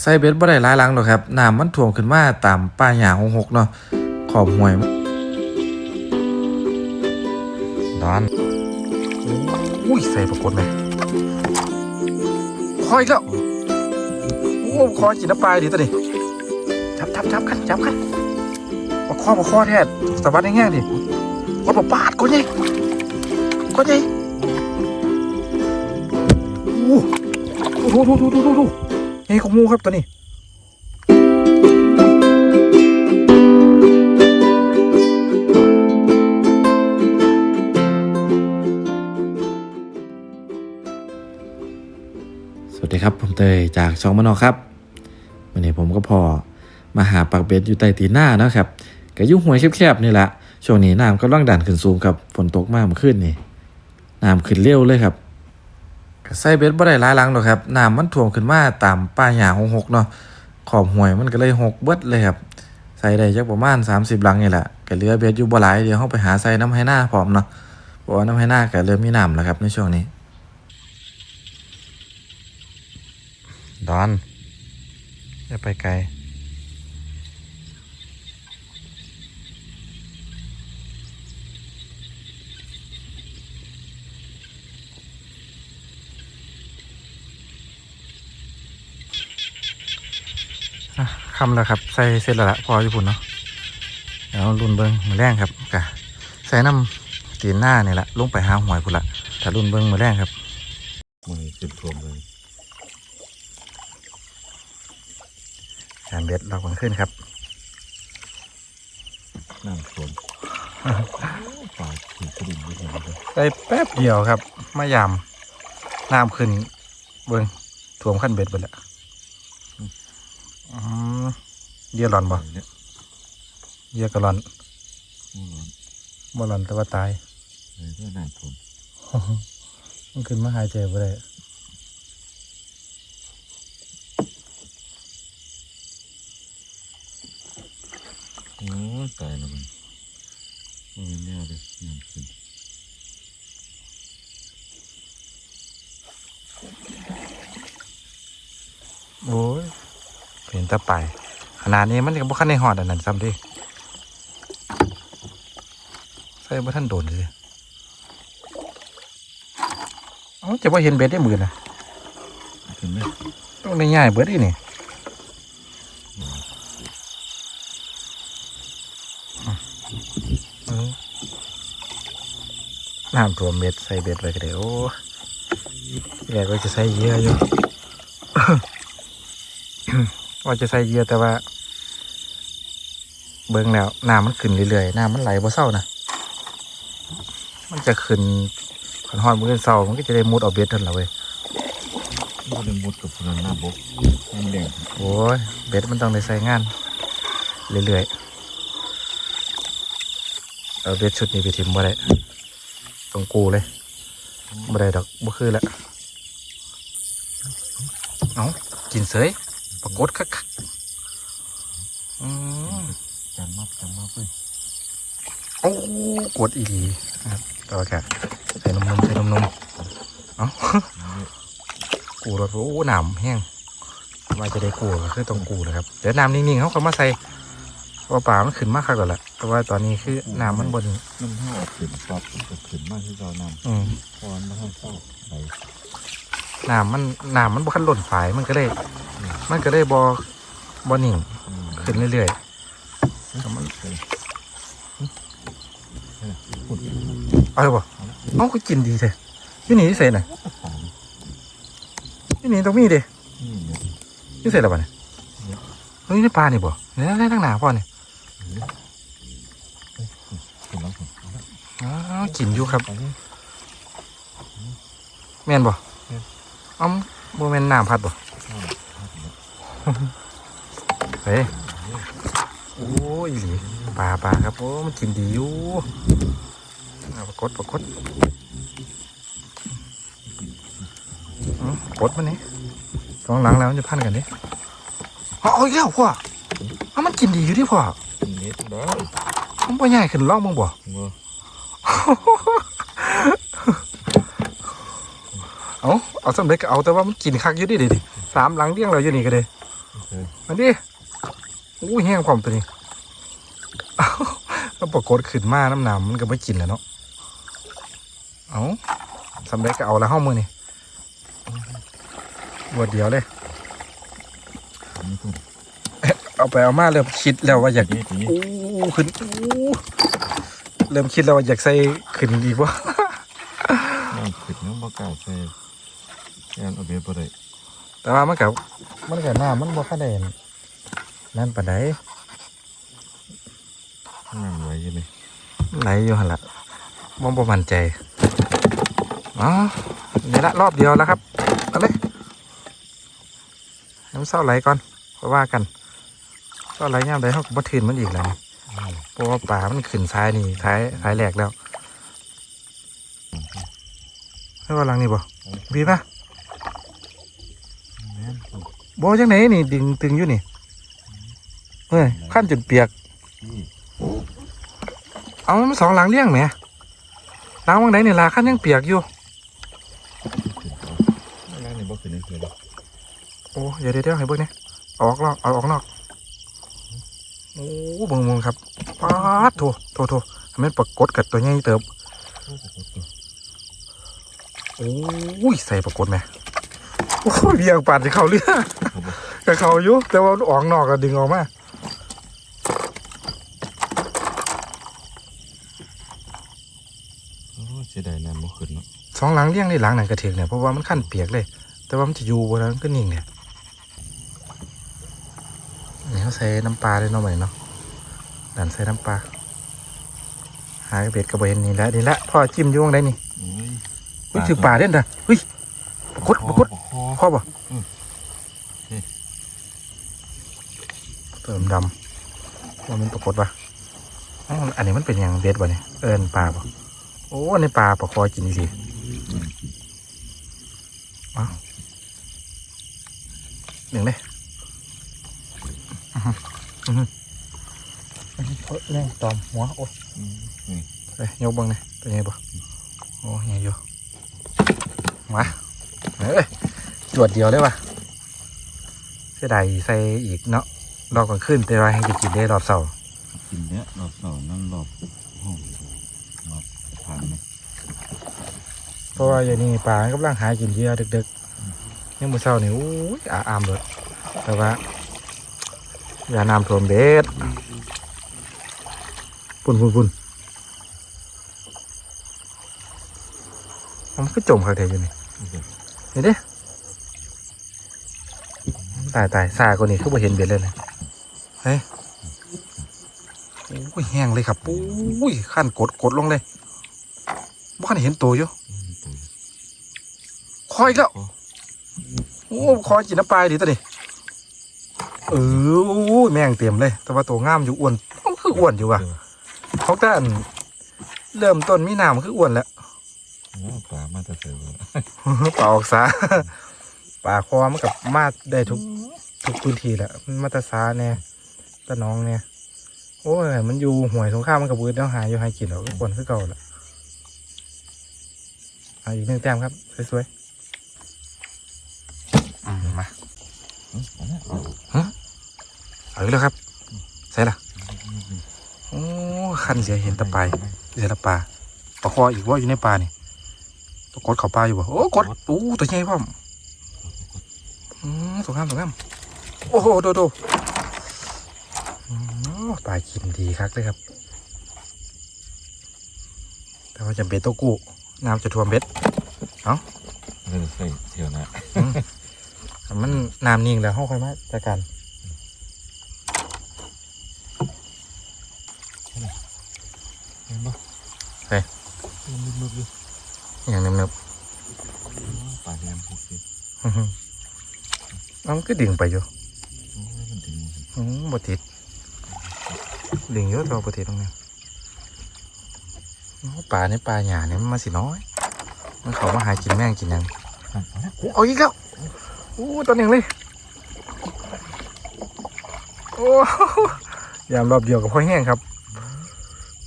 ใส่เบ็ดบ่ได้หลายหลังหรอกครับน้ำมันท่วมขึ้นมาตามป่าหญ้าหกๆเนาะขอบห้วยมันดอนอุ้ยใส่ปรากฏไหมคอยแล้วโอ้คอยกินน้ำปลาดิตัวนี้จับจับจับกันจับกันปลาคอปลาคอแท้สวัสดีแง่ดิว่าปลาปาดก็ยัยก็ยัยโอ้โหดูดูดูดูดู เฮ้ยของมูครับตัวนี้สวัสดีครับผมเตยจากช่องมานอครับวันนี้ผมก็พอมาหาปักเบ็ดอยู่ใต้ตีนหน้านะครับก็ยุ่งหวยแคบๆนี่แหละช่วงนี้น้ำก็ร่างดันขึ้นสูงครับฝนตกมากเมื่อคืนนี่น้ำขึ้นเร็วเลยครับ ก็ใส่เบ็ดบ่ได้หลายหลังหรอกครับน้ำมันท่วมขึ้นมาตามป่าหญ้าหกๆเนาะขอบห้วยมันก็เลยหกเบิดเลยครับใส่ได้จักประมาณ 30หลังนี่แหละก็เหลือเบ็ดอยู่บ่หลายเดี๋ยวเฮาไปหาใส่น้ำให้หน้าพร้อมเนาะเพราะว่าน้ำให้หน้าก็เริ่มมีน้ำแล้วครับในช่วงนี้ดอนอย่าไปไกล อะ คำแล้วครับ ใส่เสร็จแล้วละพอญี่ปุ่นเนาะเดี๋ยวรุ่นเบิ้งมือแรงครับกะใส่น้ำตีนหน้านี่แหละลงไปหาหวยพุ่นละถ้ารุ่นเบิ้งมือแรงครับมันเป็นรวมเลยจานเบ็ดเราคนขึ้นครับน้ำท่วมปลาถึงกระดิ่งไม่เห็นเลยได้แป๊บเดียวครับมายามน้ำขึ้นเบิ้งท่วมขั้นเบ็ดไปแล้ว อืมเยี่ยหลอนบ่เนี่ยเยี่ยกระหลอนมันร้อนบ่หลอนแต่ว่าตายเลยก็น้ำท่วมมันขึ้นมาหายใจบ่ได้โอ้ยตายแล้วมันโอ้ยเนี่ยเลยน้ำขึ้นโอ้ยเห็นแตะไป ขนาดนี้มันก็บ่คันในหอดอันนั้นซ้ำดิใส่บ่ทันโดนเลยเอ้าจะบ่เห็นเบ็ดได้มือนะขึ้นไหมต้องได้ง่ายเบิดอีนี่น้ำท่วมเบ็ดใส่เบ็ดไว้ก็ได้โอ้แรกว่าจะใส่เยื่ออยู่ ว่าจะใส่เหยื่อแต่ว่า เบิ่งแล้วน้ำมันขึ้นเรื่อยๆน้ำมันไหลบ่เศร้านะมันจะขึ้นขันหอดมือเศร้ามันก็จะได้มุดเอาเบ็ดทันละเว้ยมันเป็นมดกับพลังหน้าบกน้ำแดงโอ้ยเบ็ดมันต้องได้ใส่งานเรื่อยๆเอาเบ็ดชุดนี้ไปทิมบ่ได้ต้องกูเลยบ่ได้ดอกบ่คือละเอากินเสย ปรากฏคักๆอืมจำมับจำมับเลยโอ้กดอีหลีนะครับต่อแกใส่นมนมใส่นมนมเอ้ากูรถโอ้หนามแห้งว่าจะได้กูก็คือต้องกูนะครับเดี๋ยวน้ำนิ่งๆเขาเขามาใส่เพราะว่าป่ามันขึ้นมากครับก่อนละแต่ว่าตอนนี้คือน้ำมันบนน้ำห้าวขึ้นปั๊บมันก็ขึ้นมากที่เราน้อืมำพอมันห้าวเศร้าไหล น้ำมันน้ำมันบ่คันหล่นฝายมันก็เลยมันก็เลยบอบอนิ่งอืมขึ้นเรื่อยๆแต่มันขุดเอาเลยบ่เอ้าก็กินดีเลยที่นี่ที่เสน่ะที่นี่ตรงนี้ดินี่เนี่ยที่เสร็จแล้วป่ะเนี่ยเฮ้ยนี่ปลานี่บ่เนี่ยอะไรทั้งหนาพ่อเนี่ยขึ้นแล้วขึ้นอ้าวกินอยู่ครับไปเลยแม่นบ่เอ้าบ่แม่นน้ำพัดบ่เฮ้ยโอ้ยอีหลีปลาปลาครับโอ้มันกินดีอยู่เอาปรากฏปรากฏอื้อกดมันนี่สองหลังแล้วมันจะพันกันดิเอาเอาอีกแล้วพ่อเอามันกินดีอยู่ที่พ่อนี่ได้มันบ่ใหญ่ขึ้นล่องมึงบ่ เอาสำเร็จก็เอาแต่ว่ามันกินคักอยู่ดิดิดิสามหลังเลี้ยงเราอยู่นี่ก็เลยอเคมาดิอู้แห้งพร้อมตัวนี้อ้าแล้วปรากฏขึ้นมาน้ำหนำมันก็ไม่กินแล้วเนาะเอาสำเร็จก็เอาและห้องมือนี่บวดเดียวเลยเอาไปเอามาเริ่มคิดแล้วว่าอยากดีดีอู้ขึ้นอู้เริ่มคิดแล้วว่าอยากใส่ขึ้นอีกว่าขึ้นน้ำบ่กล้าใส่ แอนเอาเบียร์บ่ได้แต่ว่ามันกับมันกับน้ำมันบ่ค่าได้นั่นปานใดน้ำไหลอยู่นี่ไหลอยู่หันละมันบ่มั่นใจอ๋อนี่ละรอบเดียวแล้วครับเอาเลยน้ำเศร้าไหลก่อนเพราะว่ากันเศร้าไหลย่ามใดเขาก็บ่ทืนมันอีกแล้วนี่เพราะว่าป่ามันขึ้นซ้ายนี่ท้ายท้ายแหลกแล้วให้ว่าหลังนี่บ่บีป่ะแม่น บ่จังไหนนี่ดึงตึงอยู่นี่เฮ้ยขั้นจนเปียกพี่เอามันสองหลังเลี้ยงแหมหลังวังไหนนี่ล่ะขั้นยังเปียกอยู่ขึ้นเอาน้ำนี่บ่ขึ้นนี่คือเลยโอ้เดี๋ยวเดี๋ยวเดี๋ยวให้เบิ่งนี่เอาออกนอกเอาออกนอกโอ้เบิ่งเบิ่งครับป๊าดโถโถโถให้มันปรากฏกับตัวใหญ่เติบโอ้ยใส่ปรากฏไหม โอ้ยเบียงปาดจะเข้าเรือกับเขาอยู่แต่ว่าออกนอกก็ดึงออกมาโอ้เสียดายน้ำบ่ขึ้นเนาะสองหลังเลี้ยงในหลังไหนกระเถียงเนี่ยเพราะว่ามันขั้นเปียกเลย แต่ว่ามันจะอยู่บนนั้นก็นิ่งเนี่ยนี่เขาใส่น้ำปลาเลยเนาะไหมเนาะดันใส่น้ำปลาหายเบ็ดกระเบนนี่แหละนี่แหละพ่อจิ้มอยู่ตรงไหนนี่โอ้ยเฮ้ยถือปลาเด่นนะเฮ้ยปรากฏปรากฏคอ พ่อป่ะอืมเติมดำว่ามันปรากฏป่ะอ้าวอันนี้มันเป็นอย่างเบ็ดป่ะเนี่ยเอิญปลาป่ะโอ้ในปลาปลาคอกินสิหนึ่งเลยอื้อหืออื้อหือเฮ้ยแม่งตอมหัวโอ้ยอืมนี่ไปยกเบังเลยเป็นไงบ่โอ้ยังอยู่มาเอ้ย จวดเดียวเลยว่ะเสียดายใส่อีกเนาะรอบก่อนขึ้นแต่ว่าให้จะกินได้รอบเสาร์กินเนี้ยรอบสองนั่นรอบห้องรอบผ่านนะเพราะว่าอย่างนี้ปลามันกำลังหากินเหยื่อดึกๆยังมื้อเช้านี่อู้ยอาอามเลยแต่ว่าอย่าน้ำท่วมเบ็ดปุ่นปุ่นปุ่นมันก็จมเขาเทอยู่นี่โอเคนี่เด้ ตายตายซาคนนี้คือบ่เห็นเบ็ดเลยนะเฮ้ยโอ้ยแห้งเลยครับโอ้ยขั้นกดกดลงเลยบ่คันเห็นตัวอยู่อืมตัวคอยอีกแล้วคอโอ้คอยกินน้ำปลาดีตัวนี้เออโอ้ยแม่งเต็มเลย แต่ว่าตัวงามอยู่อ้วนอ้าวคืออ้วนอยู่ว่ะเขาแต่อันเริ่มต้นมีน้ำคืออ้วนแล้วโอ้ปลามาแต่เสือปลาออกสาปลาคอมันกับมาได้ทุก ทุกพื้นที่แหละมันมาแตาสาเนี่ยตะน้องเนี่ยโอ้ยมันอยู่ห่วยสงครามมันกับบืดแล้วหายอยู่หายกินแล้วก็ควรคือเก่าแหละเอาอีกหนึ่งแต้มครับสวยๆอืมมาอืมเอาละเอาเอาอีกแล้วครับใส่ละโอ้คันเสียเห็นแตะปลายเสียแตะปลาปลาคออีกว่าอยู่ในปลานี่ตัวกดเขาปลาอยู่บ่โอ้กดโอ้ตัวใหญ่พ่อมอืมสงครามสงคราม โอ้โหโดโดอืมปลากินดีครับเลยครับ แต่ว่าจะเบ็ดตัวกู้น้ำจะท่วมเบ็ดเดี๋ยวใส่เที่ยวนะแต่มันน้ำนิ่งแล้วห้องค่อยมาจัดการเห็นปะเฮ้ยมึกๆอยู่อย่างเนิบปลาแดงพวกนี้ๆอื้อหือเอามันก็ดึงไปอยู่ โอ้ยมันถึง อืม บติดดึงเยอะตัวบติดตรงนี้โอ้ปลาในปลาหยาเนี่ยมันมาสิน้อย มันเขามาหากินแม่งกินหยังอะเอาละโอ้เอาอีกแล้วโอ้ตัวหนึ่งเลยโอ้ยามรอบเดียวกับพ่อแห้งครับ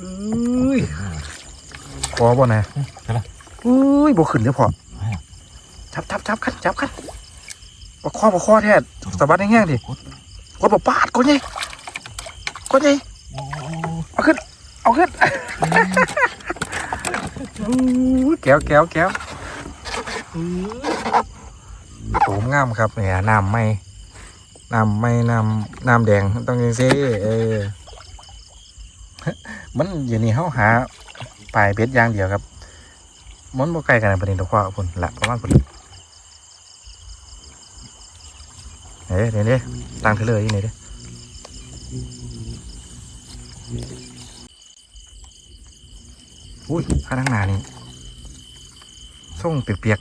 อุ้ยพอบ่นะใช่ละอุ้ยบ่ขึ้นเดี๋ยวพอไม่อะจับจับจับคันจับคันปะคอปะคอแท้ตัวสะบัดแห้งๆดิ กดบ่ปาดกดไงกดไงโอ้โหเอาขึ้น เอาขึ้นแก้วแก้วแก้วโสมงามครับเนี่ยน้ำไม่น้ำไม่น้ำน้ำแดงต้องยังซี่เออมันอยู่นี่เขาหาปลายเบ็ดยางเดียวครับมันบ่ไกลกันประเด็นตัวข้อพุ่นละประมาณพุ่น เฮ้ยเดี๋ยวนี้ตั้งเทเลอร์อยู่นี่เด้อุ้ยข้างหน้านี่ส่งเปียก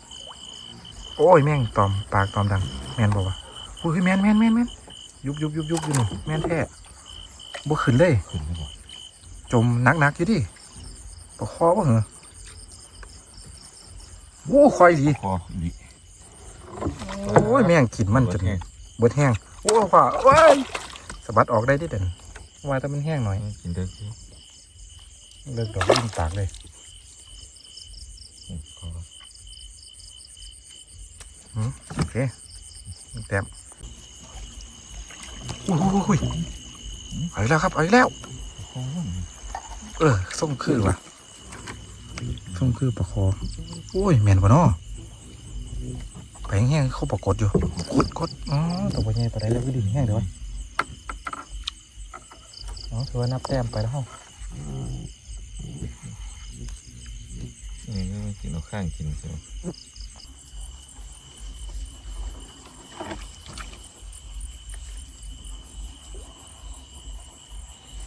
ๆโอ้ยแม่งตอมปากตอมดัง แมนบอกว่าอุ้ยแม่นแม่นแม่นแม่นยุบยุบยุบยุบอยู่นี่แม่นแท้บ่ขึ้นเลย จมนักนักๆอยู่ดิปะคอบ่เหรอโอ้คอยดีคอดี โอ้ยแม่งกินมันจนแห้งเบิดแห้งโอ้ว่าว้ายสะบัดออกได้ดิเด่นว่าแต่มันแห้งหน่อยกินได้สิเลิกดอกยิ่งปากเลยคอโอเคแต้มอุ้ยอุ้ยอุ้ยเอาอีกแล้วครับเอาอีกแล้วคอเออส่งคือว่ะส่งคือปะคอโอ้ยแม่นบ่เนาะไป แห้งๆเขาปรากฏอยู่กดกดอ๋อตัวใหญ่ไปได้แล้วก็ดีแห้งเดี๋ยววะอ๋อถือว่านับแต้มไปแล้วเฮานี่ก็กินเอาข้างกินใช่ไหม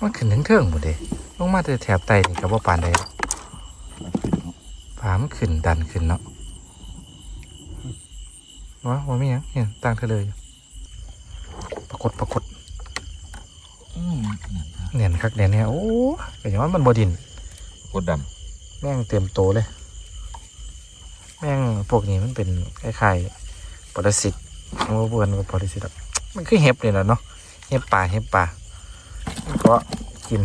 มันขึ้นถึงเทิงหมดเลยลงมาแต่แถบไตนี่กับว่าปานใดผามันขึ้นดันขึ้นเนาะ วะว่าไม่ยังเนี่ยตั้งเธอเลยปรากฏปรากฏอืมเนียนคักเนียนเนี่ยโอ้ก็อย่างว่ามันบดินกดดแม่งเต็มโตเลย แม่งพวกนี้มันเป็นคล้ายๆปรสิตมันบ่เบื่อนกับปรสิตหรอกมันคือเห็บเลยแหละเนาะเห็บป่าเห็บป่ามันก็กิน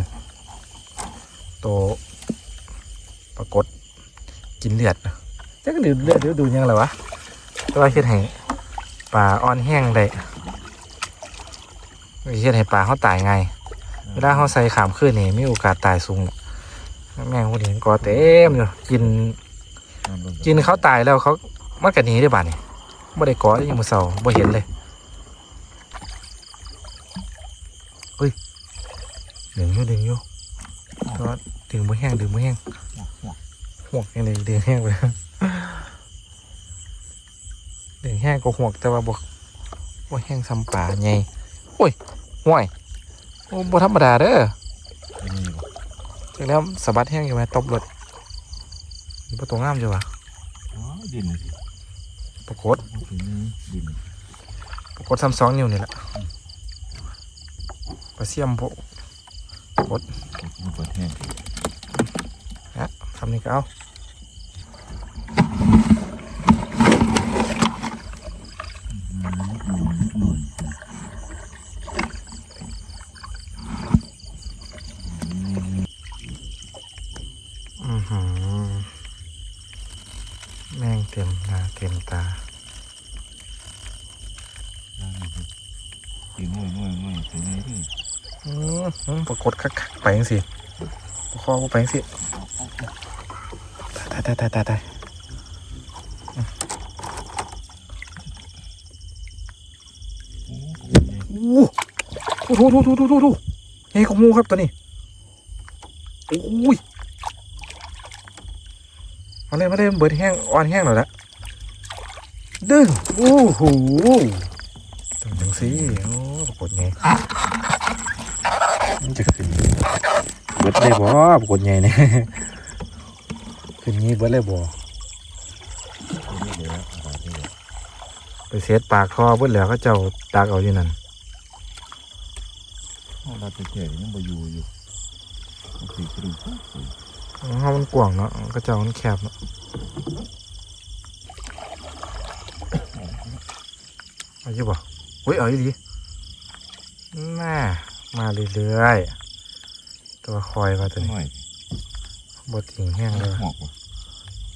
โตปรากฏกินเลือดนะจะก็ดูเลือดเดี๋ยวดูยังไงวะแตัวาเฮ็ดให้ป่าอ่อนแห้งได้เฮ็ดให้ป่าเขาตายง่ายำเวลาเขาใส่ขามขึ้นนี่มีโอกาสตายสูงแหละแม่งคนนี้ก็เต็มอยู่กิน กินเขาตายแล้วเขามันกันนี้ได้บ้านี่ไม่ได้เกาะได้ยังมือเสาบ่เห็นเลยเฮ้ยดึงอยู่ดึงอยู่แต่ว่าดึงบ่แห้งดึงบ่แห้งหวกยังไงดึงแห้งไป ดึงแห้งก็หวกแต่ว่าบ่บ่แห้งซ้ำป่าไงโอ้ยห่วยโอ้บ่ธรรมดาเด้อนี่บอกจริงแล้วสะบัดแห้งอยู่ไหมตบรถมีประตูงามจ้ะวะอ๋อดินปรากฏถึงดินปรากฏซ้ำสองนิ้วนี่แหละปลาเสียมพวกมันเปิดแห้งนะทำนี่ก็เอาอือหือแม่งเต็มหน้าเต็มตา กินง่วยง่วยง่วยถึงไงที่ อือหือปรา กฏคักๆไปจังสิปคอกูไปจังสิตายตายตายตายตายอู้หูดูดูดูดูดูดูเฮ้ของมูครับตัวนี้โอ้ยมาเลยมาเลยมันเบิดแห้งอ่อนแห้งหน่อยละดึงโอ้โหจังสิโอ้ปรากฏไง มันจะขึ้นเบิดเลยบ่ปรากฏไงเนี่ยขึ้นงี้เบิดเลยบ่ไม่เหลืออะไรที่เหลือไปเสียดปากท่อเบิดแล้วก็เจ้าตากเอาอยู่นั่นเราจะเฉยยังบ่อยู่อยู่ก็คือกระดูกห้องมันกว้างเนาะก็เจ้ามันแคบเนาะเอาอยู่บ่เฮ้ยเอาอีหลีน่า มาเรื่อยๆ ตัวคอยว่าตัวนี้น้อยบดถิงแห้งเลยหมอกว่ะ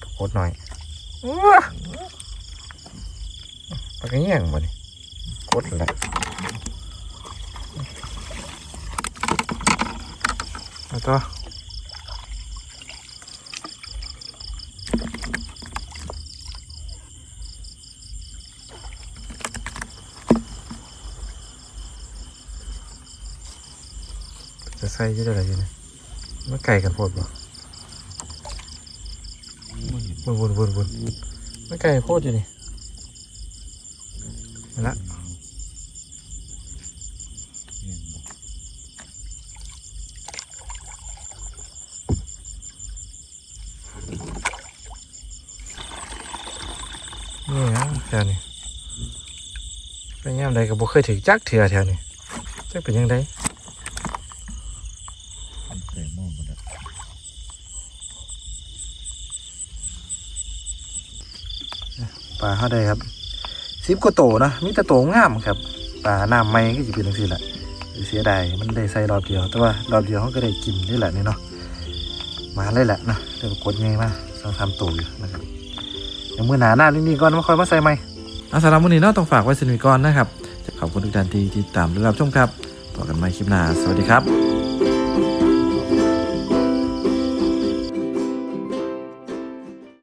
ปรากฏหน่อยว้าปากกระแย่งบ่นี่ดนั่นแหละเอาตัว ใส่อยี่ได้ไรอยู่เนี่ยมันไก่กันโพดบ่วนวนวนวนมันไก่โพดอยู่นี่มาละนี่นะแถวนี้เป็นยามใดก็บ่เคยถึงจักเถื่อแถวนี้จักเป็นยังไง ใส่หม้อหมดแล้ว ป ลาเฮาได้ครับสิบกว่าโตนะมีแต่โตงามครับปลาน้ำไม่ก็จะเป็นจังซี่แหละเสียดายมันได้ใส่รอบเดียว แต่ว่ารอบเดียวเขาก็ได้กินนี่แหละนี่เนาะมาเลยแหละนะเดี๋ยวกดไงมาสองสามโตอยู่นะครับเดี๋ยวมือหนาหน้านี่ก่อนมาคอยมาใส่ไหมเอาสำหรับวันนี้เนาะต้องฝากไว้สนิทก่อนนะครับขอบคุณทุกท่านที่ติดตามและรับชมครับต่อกันใหม่คลิปหน้าสวัสดีครับ